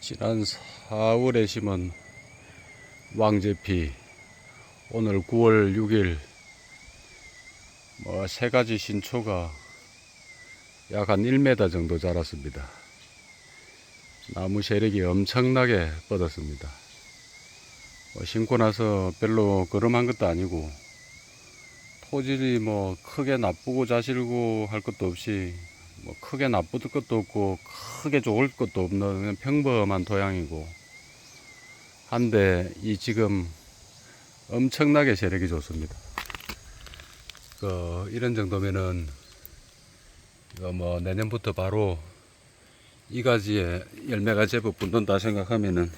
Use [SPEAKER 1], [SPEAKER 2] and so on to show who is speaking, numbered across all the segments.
[SPEAKER 1] 지난 4월에 심은 왕제피 오늘 9월 6일 뭐 세 가지 신초가 약 한 1m 정도 자랐습니다. 나무 세력이 엄청나게 뻗었습니다. 뭐 심고 나서 별로 걸음한 것도 아니고 토질이 뭐 크게 나쁘고 자실고 할 것도 없이 뭐 크게 나쁠 것도 없고 크게 좋을 것도 없는 평범한 토양이고 한데 이 지금 엄청나게 세력이 좋습니다. 그 이런 정도면은 뭐 내년부터 바로 이 가지에 열매가 제법 붙는다 생각하면은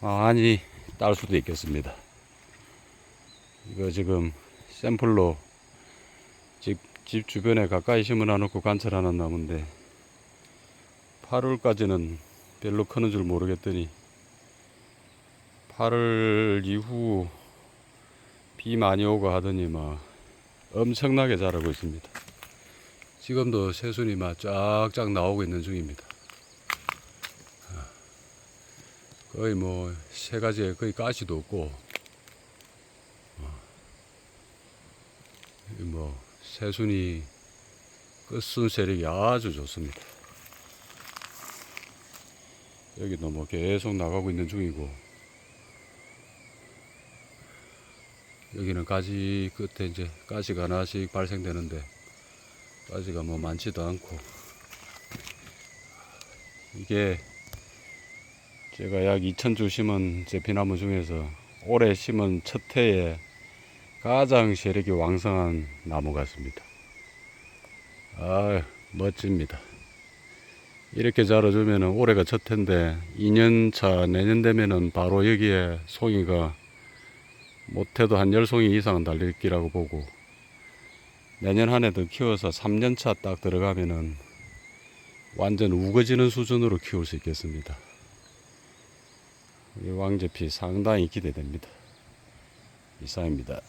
[SPEAKER 1] 많이 딸 수도 있겠습니다. 이거 지금 샘플로 집, 집 주변에 가까이 심어 놓고 관찰하는 나무인데 8월까지는 별로 크는 줄 모르겠더니 8월 이후 비 많이 오고 하더니 막 엄청나게 자라고 있습니다. 지금도 새순이 막 쫙쫙 나오고 있는 중입니다. 거의 뭐 세 가지에 거의 가시도 없고 이뭐 새순이 끝순 세력이 아주 좋습니다. 여기도 뭐 계속 나가고 있는 중이고 여기는 가지 끝에 이제 가지가 하나씩 발생되는데 가지가 뭐 많지도 않고 이게 제가 약 2,000주 심은 제 피나무 중에서 올해 심은 첫 해에 가장 세력이 왕성한 나무 같습니다. 아, 멋집니다. 이렇게 자라주면 올해가 첫 해인데 2년 차 내년 되면은 바로 여기에 송이가 못해도 한 10송이 이상은 달릴 기라고 보고 내년 한해더 키워서 3년 차 딱 들어가면은 완전 우거지는 수준으로 키울 수 있겠습니다. 이 왕제피 상당히 기대됩니다. 이상입니다.